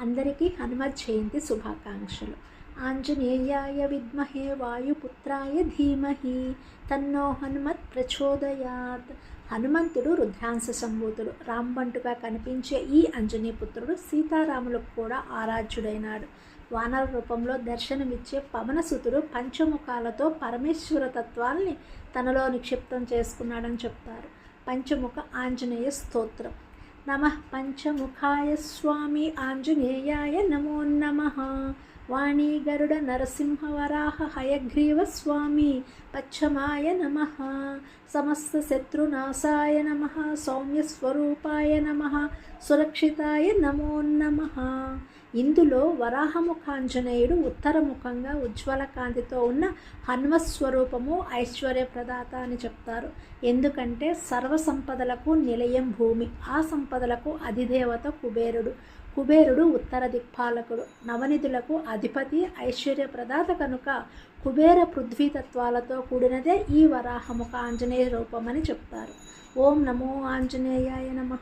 అందరికీ హనుమత్ జయంతి శుభాకాంక్షలు. ఆంజనేయాయ విద్మహే వాయుపుత్రాయ ధీమహి తన్నో హనుమత్ ప్రచోదయాత్. హనుమంతుడు రుద్రాంశ సంభూతుడు. రాంబంటుగా కనిపించే ఈ అంజనీపుత్రుడు సీతారాములకు కూడా ఆరాధ్యుడైనాడు. వానర రూపంలో దర్శనమిచ్చే పవనసుతుడు పంచముఖాలతో పరమేశ్వర తత్వాల్ని తనలో నిక్షిప్తం చేసుకున్నాడని చెప్తారు. పంచముఖ ఆంజనేయ స్తోత్రం. నమ పంచముఖాయ స్వామి ఆంజనేయాయ నమో నమ. వాణీగరుడ నరసింహవరాహ హయగ్రీవ స్వామి పచ్చమాయ నమ. సమస్త శత్రునాశాయ నమ. సౌమ్యస్వరూపాయ నమ. సురక్షితాయ నమో నమ. ఇందులో వరాహముఖాంజనేయుడు ఉత్తరముఖంగా ఉజ్వల కాంతితో ఉన్న హన్వస్వరూపము ఐశ్వర్యప్రదాత అని చెప్తారు. ఎందుకంటే సర్వ సంపదలకు నిలయం భూమి ఆ సంపదలకు అధిదేవత కుబేరుడు. కుబేరుడు ఉత్తర దిక్పాలకుడు నవనిధులకు అధిపతి ఐశ్వర్యప్రదాత కనుక కుబేర పృథ్వీతత్వాలతో కూడినదే ఈ వరాహముఖ ఆంజనేయ రూపమని చెప్తారు. ఓం నమో ఆంజనేయాయ నమ.